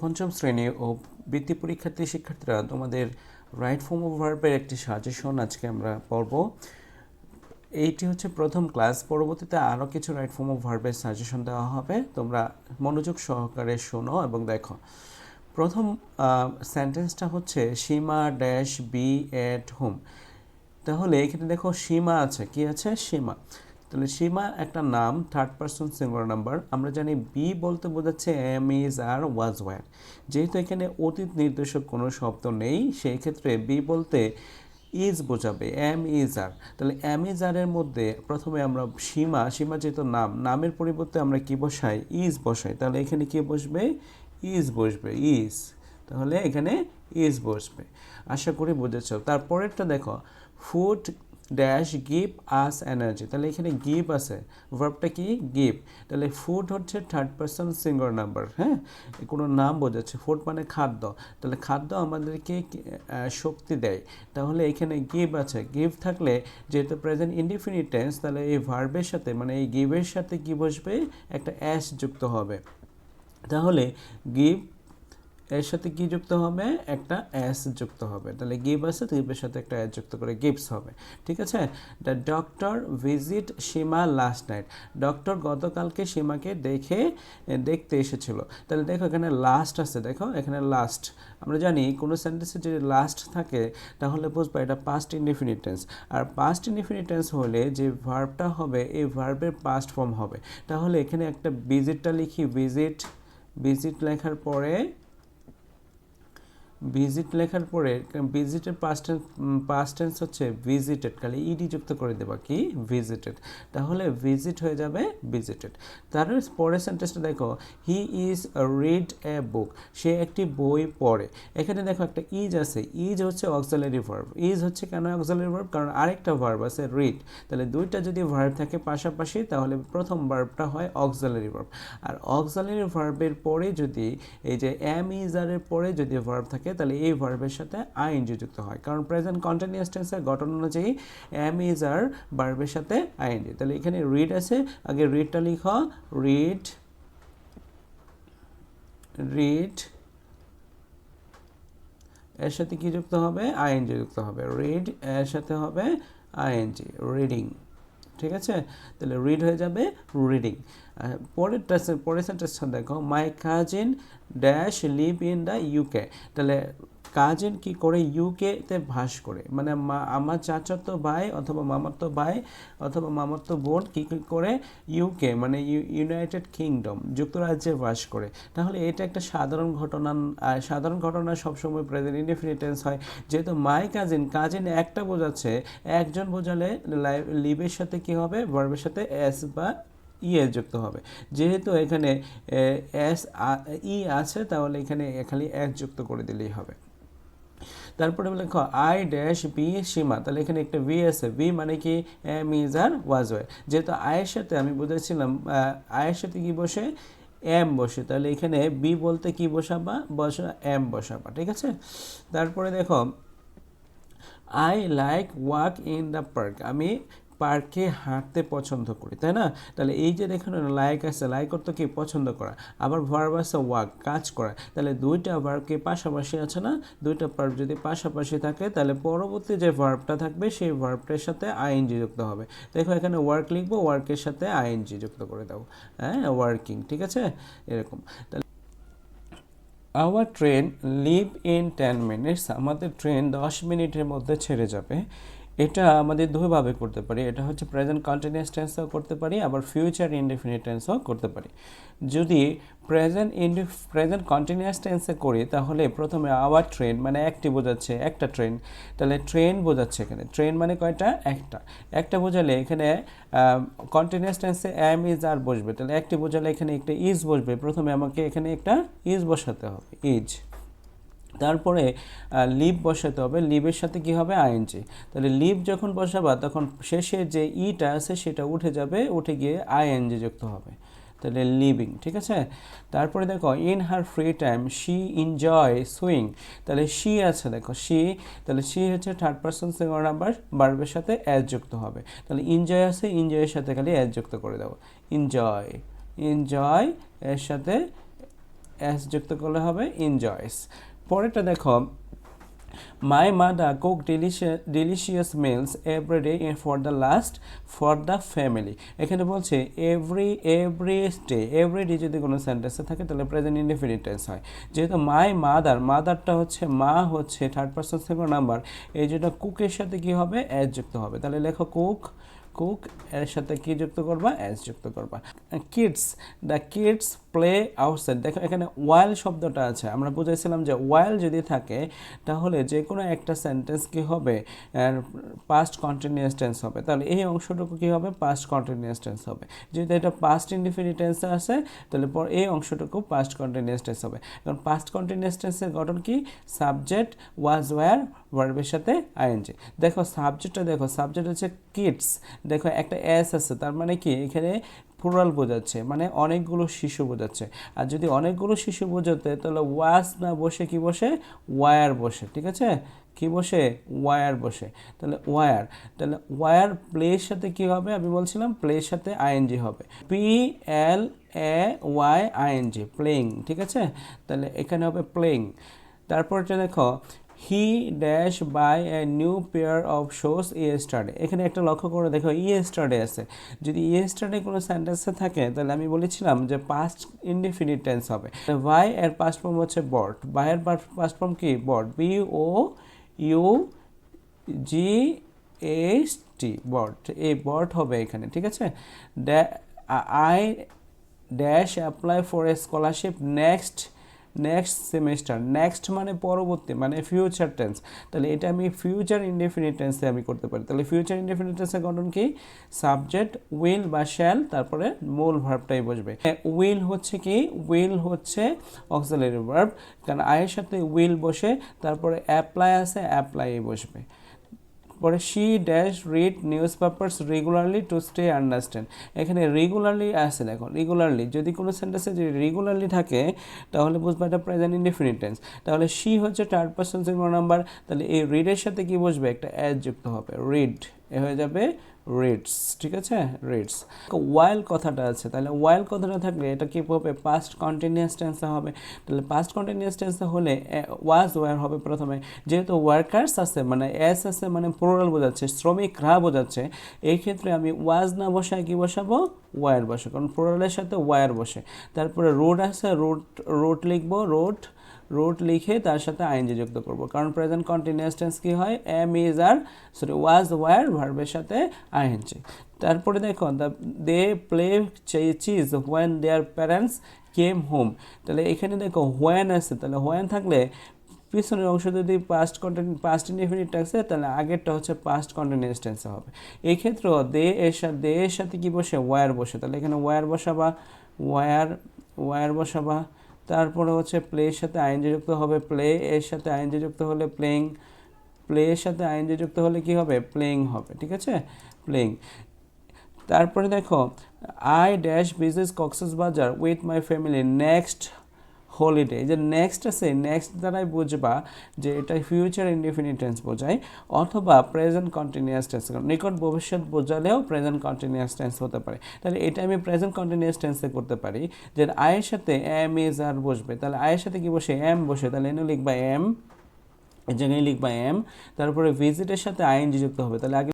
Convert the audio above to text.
পঞ্চম শ্রেণি ও বৃত্তি পরীক্ষার্থী শিক্ষার্থীরা তোমাদের রাইট ফর্ম অফ ভার্বের একটি সাজেশন আজকে আমরা পড়ব। এইটি হচ্ছে প্রথম ক্লাস পরবর্তীতে আরও কিছু রাইট ফর্ম অফ ভার্বের সাজেশন দেওয়া হবে। তোমরা মনোযোগ সহকারে শোনো এবং দেখো। প্রথম সেন্টেন্সটা হচ্ছে Seema dash be at home তাহলে এখানে দেখো সীমা আছে। কি আছে? সীমা। তাহলে সীমা একটা নাম থার্ড পারসন সিঙ্গুলার নাম্বার আমরা জানি বি বলতে বোঝাচ্ছে am is are was were যেহেতু এখানে অতীত নির্দেশক কোনো শব্দ নেই সেই ক্ষেত্রে বি বলতে ইজ বোঝাবে এম ইজ আর তাহলে এম ইজ আরের মধ্যে প্রথমে আমরা সীমা সীমা যেহেতু নাম, নামের পরিবর্তে আমরা কি বসাই? ইজ বসাই। তাহলে এখানে কি বসবে? ইজ বসবে ইজ তাহলে এখানে ইজ বসবে। আশা করি বুঝেছ। তারপরেরটা দেখো food dash give us energy তাহলে এখানে গিভ আছে। ভার্বটা কি? গিভ তাহলে ফুড হচ্ছে থার্ড পার্সন সিঙ্গল নাম্বার হ্যাঁ? কোনো নাম বোঝাচ্ছে। ফুড মানে খাদ্য। তাহলে খাদ্য আমাদেরকে শক্তি দেয়। তাহলে এখানে গিভ আছে। গিভ থাকলে যেহেতু প্রেজেন্ট ইনডিফিনিট তাহলে এই ভার্বের সাথে মানে এই গিভের সাথে কি বসবে? একটা অ্যাস যুক্ত হবে। তাহলে গিভ এর সাথে কি যুক্ত হবে? একটা এস যুক্ত হবে। তাহলে গিভ আছে, গিভের সাথে একটা এস যুক্ত করে গিভস হবে। ঠিক আছে? The doctor visit Seema last night. Doctor গতকালকে সীমাকে দেখে, দেখতে এসেছিল। তাহলে দেখো এখানে লাস্ট আছে। দেখো এখানে লাস্ট। আমরা জানি কোনো সেন্টেন্সে যদি লাস্ট থাকে, তাহলে বুঝব এটা পাস্ট ইনডিফিনিট টেন্স আর পাস্ট ইনডিফিনিট টেন্স হলে যে ভার্বটা হবে, এই ভার্বের পাস্ট ফর্ম হবে। তাহলে এখানে একটা ভিজিটটা লিখি। ভিজিট ভিজিট লেখার পরে ভিজিট লেখার পরে ভিজিটের পাস্ট পাস্ট টেন্স হচ্ছে ভিজিটেড খালি ইডি যুক্ত করে দেবা কি? ভিজিটেড তাহলে ভিজিট হয়ে যাবে ভিজিটেড তার পরের সেন্টেন্সটা দেখো হি ইজ রিড এ বুক সে একটি বই পড়ে। এখানে দেখো একটা ইজ আছে। ইজ হচ্ছে অক্সালারি ভার্ব ইজ হচ্ছে কেন অক্সালারি ভার্ব কারণ আরেকটা ভার্ব আছে রিড তাহলে দুইটা যদি ভার্ব থাকে পাশাপাশি, তাহলে প্রথম ভার্বটা হয় অক্সালারি ভার্ব আর অক্সালারি ভার্বের পরে যদি, এই যে এম ইজারের পরে যদি ভার্ব থাকে তাহলে এই ভার্বের সাথে আইএনজি যুক্ত হয়। কারণ প্রেজেন্ট কন্টিনিউয়াস টেন্সের গঠন অনুযায়ী এম ইজ আর ভার্বের সাথে আইএনজি তাহলে এখানে রিড আছে, আগে রিডটা লিখো রিড রিড এর সাথে কি যুক্ত হবে? আইএনজি যুক্ত হবে। রিড এর সাথে হবে আইএনজি রিডিং ঠিক আছে? তাহলে রিড হয়ে যাবে রিডিং পরের পরের সেন্টেন্সটা দেখো my cousin dash live in the UK তাহলে কাজিন কি করে ইউকেতে ভাস করে? মানে আমার চাচাতো ভাই অথবা মামাতো ভাই অথবা মামাতো বোন কি কি করে ইউকে মানে ইউনাইটেড কিংডম যুক্তরাজ্যে বাস করে। তাহলে এটা একটা সাধারণ ঘটনা সাধারণ ঘটনা সবসময় প্রেজেন্ট ইনডিফিনিট টেন্স হয়। যেহেতু মাই কাজিন কাজিন একটা বোঝাচ্ছে, একজন বোঝালে লিভের সাথে কি হবে? ভার্বের সাথে এস বা ইয়ে যুক্ত হবে। যেহেতু এখানে এস ই আছে, তাহলে এখানে খালি এস যুক্ত করে দিলেই হবে। তারপরে লেখো আই ড্যাশ বি সীমা, তাহলে এখানে একটা ভি আছে। ভি মানে কি? Am is are was were যেহেতু আয়ের সাথে আমি বুঝেছিলাম আয়ের সাথে কি বসে? এম বসে। তাহলে এখানে বি বলতে কি বসাবা? বসা এম বসাবা, ঠিক আছে? তারপরে দেখো I like walk in the park আমি পার্কে হাঁটতে পছন্দ করি, তাই না? তাহলে এই যে এখানে লাইক আছে লাইক করতে কি? পছন্দ করা। আবার ভার্ব আছে ওয়াক কাজ করা। তাহলে দুইটা ভার্বকে পাশাপাশি আছে না? দুইটা ভার্ব যদি পাশাপাশি থাকে, তাহলে পরবর্তী যে ভার্বটা থাকবে, সেই ভার্বটার সাথে আইএনজি যুক্ত হবে। দেখো এখানে ওয়ার্ক লিখব ওয়ার্কের সাথে আইএনজি যুক্ত করে দাও হ্যাঁ ওয়ার্কিং ঠিক আছে? এরকম। তাহলে our train leave in ten minutes আমাদের ট্রেন দশ মিনিটের মধ্যে ছেড়ে যাবে। এটা আমাদের দুভাবে করতে পারি। এটা হচ্ছে প্রেজেন্ট কন্টিনিউয়াস টেন্সও করতে পারি, আবার ফিউচার ইনডিফিনিট টেন্সও করতে পারি। যদি প্রেজেন্ট ইনডি প্রেজেন্ট কন্টিনিউয়াস টেন্সে করি, তাহলে প্রথমে আওয়ার ট্রেন মানে একটি বোঝাচ্ছে, একটা ট্রেন তাহলে ট্রেন বোঝাচ্ছে এখানে। ট্রেন মানে কয়টা? একটা। একটা বোঝালে এখানে কন্টিনিউয়াস টেন্সে এম ইজ আর বসবে। তাহলে একটি বোঝালে এখানে একটা ইজ বসবে। প্রথমে আমাকে এখানে একটা ইজ বসাতে হবে ইজ তারপরে লিভ বসাতে হবে। লিভের সাথে কি হবে? আইএনজি তাহলে লিভ যখন বসাবা, তখন শেষে যে ইটা আছে, সেটা উঠে যাবে, উঠে গিয়ে আইএনজি যুক্ত হবে। তাহলে লিভিং ঠিক আছে? তারপরে দেখো in her free time she enjoy swing তাহলে শি আছে, দেখো শি তাহলে শি হচ্ছে থার্ড পার্সন সিঙ্গল নাম্বার বার্বের সাথে অ্যাজ যুক্ত হবে। তাহলে এনজয় আছে এনজয়ের সাথে খালি অ্যাজ যুক্ত করে দেবো। এনজয় এনজয় এর সাথে এস যুক্ত করলে হবে এনজয়স পরেরটা দেখো my mother cook delicious delicious meals every day for the last for the family এখানে বলছে every every day every day যদি কোনো সেন্টেন্সে থাকে, তাহলে প্রেজেন্ট ইনডিফিনিট টেন্স হয়। যেহেতু মাই মাদার মাদারটা হচ্ছে মা হচ্ছে থার্ড পার্সন সেকেন্ড নাম্বার এই জন্য কুকের সাথে কী হবে? অ্যাজ যুক্ত হবে। তাহলে লেখো কুক কুক এর সাথে কি যুক্ত করবা? অ্যাজ যুক্ত করবা। Kids the kids play outside দেখো, এখানে ওয়াইল শব্দটা আছে। আমরা বুঝেছিলাম যে ওয়াইল যদি থাকে, তাহলে যে কোনো একটা সেন্টেন্স কি হবে? পাস্ট কন্টিনিউয়াস টেন্স হবে। তাহলে এই অংশটুকু কি হবে? পাস্ট কন্টিনিউয়াস টেন্স হবে। যদি এটা পাস্ট ইনডিফিনিট টেন্স আছে তাহলে পর এই অংশটুকু পাস্ট কন্টিনিউয়াস টেন্স হবে। কারণ পাস্ট কন্টিনিউয়াস টেন্সের গঠন কি? সাবজেক্ট ওয়াজ ওয়্যার ভার্বের সাথে আইএনজি দেখো সাবজেক্টটা দেখো সাবজেক্ট হচ্ছে কিডস দেখো একটা এস আছে, তার মানে কি? এখানে প্লুরাল বোঝাচ্ছে মানে অনেকগুলো শিশু বোঝাচ্ছে। আর যদি অনেকগুলো শিশু বোঝাতে, তাহলে ওয়াস না বসে কি বসে? ওয়ার বসে, ঠিক আছে? কি বসে? ওয়ার বসে। তাহলে ওয়ার তাহলে ওয়ার প্লের সাথে কি হবে? আমি বলছিলাম প্লের সাথে আইএনজি হবে। P L A Y ING playing ঠিক আছে? তাহলে এখানে হবে প্লেইং তারপরটা দেখো he dash buy a new pair of shoes yesterday এখানে একটা লক্ষ্য করে দেখো ই ইয়েস্টারডে আছে। যদি ই ইয়েস্টারডে কোনো সেন্টেন্সে থাকে, তাহলে আমি বলেছিলাম যে পাস্ট ইনডিফিনিট টেন্স হবে। বাই এর পাস্ট ফর্ম হচ্ছে বট বাই এর পাস্ট ফর্ম কি? Bought B O U G H T bought এই বট হবে এখানে, ঠিক আছে? I dash apply for a scholarship next next semester next মানে পরবর্তী মানে ফিউচার টেন্স তাহলে এটা আমি ফিউচার ইনডেফিনিট টেন্সে আমি করতে পারি। তাহলে ফিউচার ইনডেফিনিট টেন্সের গঠন কি? সাবজেক্ট উইল বা শ্যাল তারপরে মূল ভার্বটাই বসবে। উইল হচ্ছে কি? উইল হচ্ছে অক্সিলারি ভার্ব কারণ আয়ের সাথে উইল বসে, তারপরে অ্যাপ্লাই আছে অ্যাপ্লাই বসবে। পরে she dash read news papers regularly to stay understand এখানে রেগুলারলি আসে দেখো রেগুলারলি যদি কোনো সেন্টেন্সে যদি রেগুলারলি থাকে, তাহলে বুঝবে এটা প্রেজেন্ট ইনডিফিনিট টেন্স তাহলে শি হচ্ছে থার্ড পার্সন সিঙ্গুলার নাম্বার তাহলে এই রিডের সাথে কি বুঝবে একটা অ্যাড যুক্ত হবে রিড এ হয়ে যাবে রিডস, ঠিক আছে? রিডস। ওয়াইল কথাটা আছে, তাহলে ওয়াইল কথাটা থাকলে এটা কি হবে? পাস্ট কন্টিনিউয়াস টেন্সে হবে। তাহলে পাস্ট কন্টিনিউয়াস টেন্সে হলে ওয়াজ ওয়ার হবে প্রথমে। যেহেতু ওয়ার্কার্স আছে মানে এস আছে মানে প্লোরাল বোঝাচ্ছে, শ্রমিকরা বোঝাচ্ছে, এই ক্ষেত্রে আমি ওয়াজ না বসায় কি বসাবো? ওয়ার বসে কারণ প্লোরালের সাথে ওয়ার বসে। তারপরে রোড আছে রোড রোড লিখব রোড রুট লিখে তার সাথে আইনজি যুক্ত করব। কারণ প্রেজেন্ট কন্টিনিউয়াস টেন্স কি হয়? Am is are sorry was were ভার্বের সাথে আইএনজি। তারপরে দেখো the they play chess when their parents came home তাহলে এখানে দেখো হোয়েন আছে। তাহলে হোয়েন থাকলে পিছনের অংশ যদি পাস্ট কন্টিনিউ পাস্ট ইনডিফিনিট আছে তাহলে আগেরটা হচ্ছে পাস্ট কন্টিনিউয়াস টেন্সে হবে। এই দে এর সাথে দে এর সাথে কি বসে? ওয়ার বসে। তাহলে এখানে ওয়ার বসাবা ওয়ার ওয়ার বসাবা তারপরে হচ্ছে প্লে এর সাথে আইনজি যুক্ত হবে। প্লে এর সাথে আইনজি যুক্ত হলে প্লেইং প্লে এর সাথে আইনজি যুক্ত হলে কি হবে? প্লেইং হবে, ঠিক আছে? প্লেইং তারপরে দেখো I dash business Cox's Bazar with my family next holiday যে নেক্সট আছে নেক্সট দ্বারাই বুঝবা যে এটা ফিউচার ইনডিফিনিট টেন্স বোঝায়, অথবা প্রেজেন্ট কন্টিনিউয়াস টেন্স নিকট ভবিষ্যৎ বোঝালেও প্রেজেন্ট কন্টিনিউয়াস টেন্স হতে পারে। তাহলে এটা আমি প্রেজেন্ট কন্টিনিউয়াস টেন্সে করতে পারি, যে আয়ের সাথে এম ইজ আর বসবে, তাহলে আয়ের সাথে কি বসে? এম বসে। তাহলে এনে লিখবা এম এই জায়গায় লিখবা এম তারপরে ভিজিটের সাথে আইএনজি যুক্ত হবে। তাহলে আগে